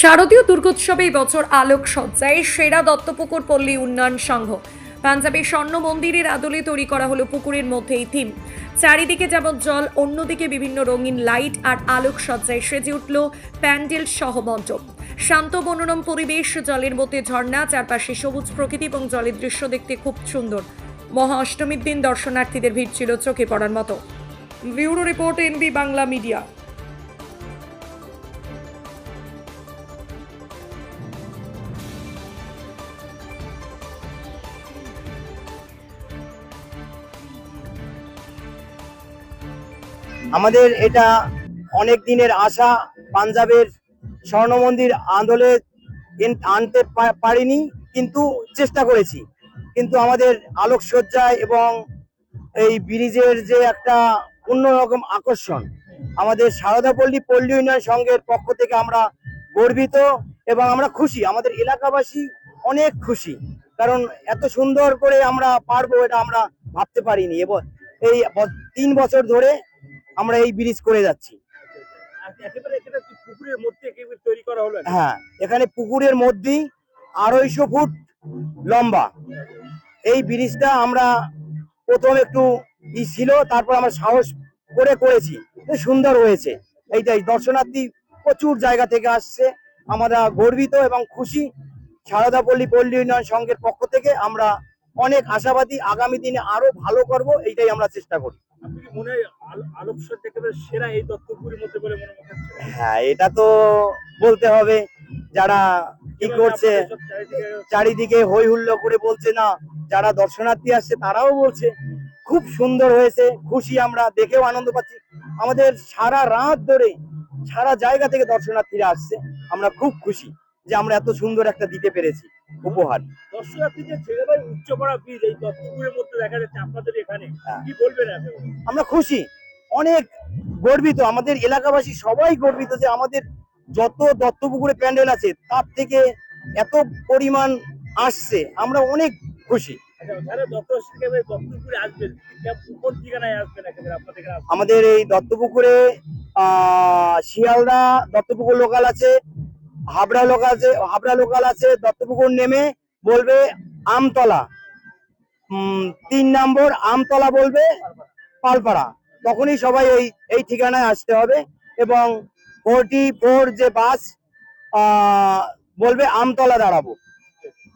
শারদীয় দুর্গোৎসবে বছর আলোক সজ্জায় সেরা দত্তপুকুর পল্লী উন্নয়ন সংঘ। পাঞ্জাবের স্বর্ণ মন্দিরের আদলে তৈরি করা হলো পুকুরের মধ্যে এই থিম চারিদিকে যেমন জল, অন্যদিকে বিভিন্ন রঙিন লাইট আর আলোক সজ্জায় সেজে উঠল প্যান্ডেল সহ মণ্ডপ শান্ত মনোরম পরিবেশ, জলের মধ্যে ঝর্ণা, চারপাশে সবুজ প্রকৃতি এবং জলের দৃশ্য দেখতে খুব সুন্দর। মহা অষ্টমীর দিন দর্শনার্থীদের ভিড় ছিল চোখে পড়ার মতো। Bureau report NB Bangla media. আমাদের এটা অনেক দিনের আশা। পাঞ্জাবের স্বর্ণ মন্দির আন্দোলে আনতে পারিনি, কিন্তু চেষ্টা করেছি। কিন্তু আমাদের আলোকসজ্জায় এবং এই ব্রিজের যে একটা অন্যরকম আকর্ষণ, আমাদের সারদাপল্লী পল্লী উন্নয়ন সংঘের পক্ষ থেকে আমরা গর্বিত এবং আমরা খুশি। আমাদের এলাকাবাসী অনেক খুশি, কারণ এত সুন্দর করে আমরা পারব এটা আমরা ভাবতে পারিনি। এবং এই তিন বছর ধরে আমরা এই ব্রিজ করে যাচ্ছি। হ্যাঁ এখানে পুকুরের মধ্যেই আড়াইশো ফুট লম্বা। এই ব্রিজটা আমরা প্রথম একটু ই ছিল তারপর আমরা সাহস করে করেছি। সুন্দর হয়েছে। এইটাই দর্শনার্থী প্রচুর জায়গা থেকে আসছে। আমরা গর্বিত এবং খুশি। সারদাপল্লী পল্লী উন্নয়ন সংঘের পক্ষ থেকে আমরা অনেক আশাবাদী আগামী দিনে আরও ভালো করব এইটাই আমরা চেষ্টা করি। আপনি মনে হয় আলোকসজ্জা একেবারে সেরা এই দত্তপুরের মধ্যে বলে মনে হচ্ছে? হ্যাঁ এটা তো বলতে হবে। যারা কি করছে চারিদিকে চারিদিকে হই হুল্লো করে বলছে না যারা দর্শনার্থী আসছে তারাও বলছে খুব সুন্দর হয়েছে খুশি আমরা দেখেও আনন্দ পাচ্ছি। আমাদের সারা রাত ধরে সারা জায়গা থেকে দর্শনার্থীরা আসছে আমরা খুব খুশি যে আমরা এত সুন্দর একটা দিতে পেরেছি। উপহার। হ্যাঁ। আমরা খুশি। অনেক গর্বিত। আমাদের এলাকাবাসী সবাই গর্বিত যে আমাদের যত দত্তপুকুরে প্যান্ডেল আছে তার থেকে এত পরিমাণ আসছে। আমরা অনেক খুশি। আচ্ছা? আমাদের এই দত্তপুকুরে আহ শিয়ালদা দত্তপুকুর লোকাল আছে। হাবড়া লোকাল আছে হাবড়া লোকাল আছে দত্তপুকুর নেমে বলবে আমতলা। তিন নম্বর আমতলা বলবে পালপাড়া। তখনই সবাই এই এই ঠিকানায় আসতে হবে এবং ফোরটি ফোর যে বাস বলবে আমতলা দাঁড়াবো।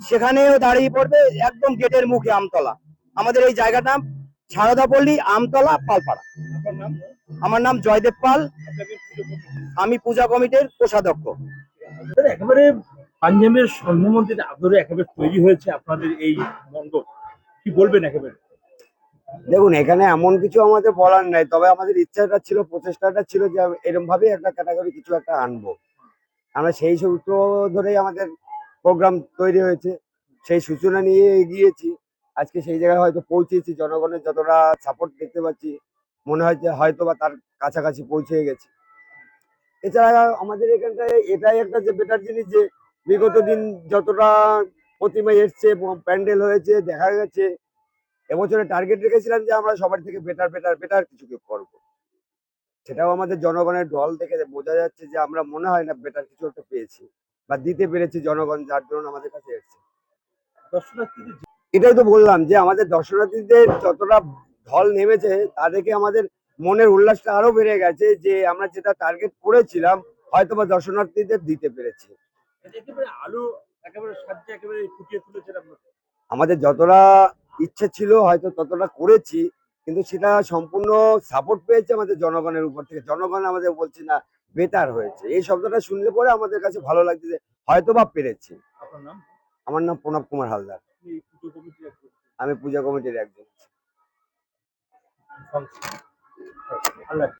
সেখানেও দাঁড়িয়ে পড়বে একদম গেটের মুখে আমতলা। আমাদের এই জায়গার জায়গাটা সারদাপল্লী আমতলা পালপাড়া। আমার নাম জয়দেব পাল। আমি পূজা কমিটির কোষাধ্যক্ষ। একেবারে পাঞ্জাবের স্বর্ণ আদরে একেবারে তৈরি হয়েছে আপনাদের এই মণ্ডপ কি বলবেন একেবারে? দেখুন, এখানে এমন কিছু আমাদের বলার নাই, তবে আমাদের ইচ্ছাটা ছিল, প্রচেষ্টাটা ছিল যে এরকম ভাবে একটা ক্যাটাগরি কিছু একটা আনব। আমরা সেই সূত্র ধরেই আমাদের প্রোগ্রাম তৈরি হয়েছে, সেই সূচনা নিয়ে এগিয়েছি। আজকে সেই জায়গায় হয়তো পৌঁছেছি, জনগণের যতটা সাপোর্ট দেখতে পাচ্ছি, মনে হয় যে হয়তো বা তার কাছাকাছি পৌঁছে গেছে। এছাড়া আমাদের এখানটায় এটাই একটা যে বেটার জিনিস যে বিগত দিন যতটা প্রতিমা এসছে প্যান্ডেল হয়েছে দেখা গেছে এবছরে টার্গেট রেখেছিলাম যে আমরা সবার থেকে বেটার বেটার বেটার কিছু করব। সেটাও আমাদের জনগণের ঢল দেখে বোঝা যাচ্ছে যে আমরা মনে হয় না বেটার কিছু একটা পেয়েছি বা দিতে পেরেছি জনগণ যার জন্য আমাদের কাছে এসছে। দর্শনার্থীদের এটাই তো বললাম যে আমাদের দর্শনার্থীদের যতটা ঢল নেমেছে তা দেখে আমাদের মনের উল্লাসটা আরও বেড়ে গেছে যে আমরা যেটা টার্গেট করেছিলাম হয়তো বা দর্শনার্থীদের দিতে পেরেছি। একেবারে আলো একেবারে একেবারে ফুটিয়ে তুলেছেন আমাদের যতটা ইচ্ছে ছিল হয়তো ততটা করেছি কিন্তু সেটা সম্পূর্ণ সাপোর্ট পেয়েছে আমাদের জনগণের উপর থেকে। জনগণ আমাদের বলছে না বেটার হয়েছে। এই শব্দটা শুনলে পরে আমাদের কাছে ভালো লাগছে যে হয়তো বা পেরেছি আমার নাম প্রণব কুমার হালদার। আপনি এই পুজো কমিটির একজন। আমি পূজা কমিটির একজন। 好嘞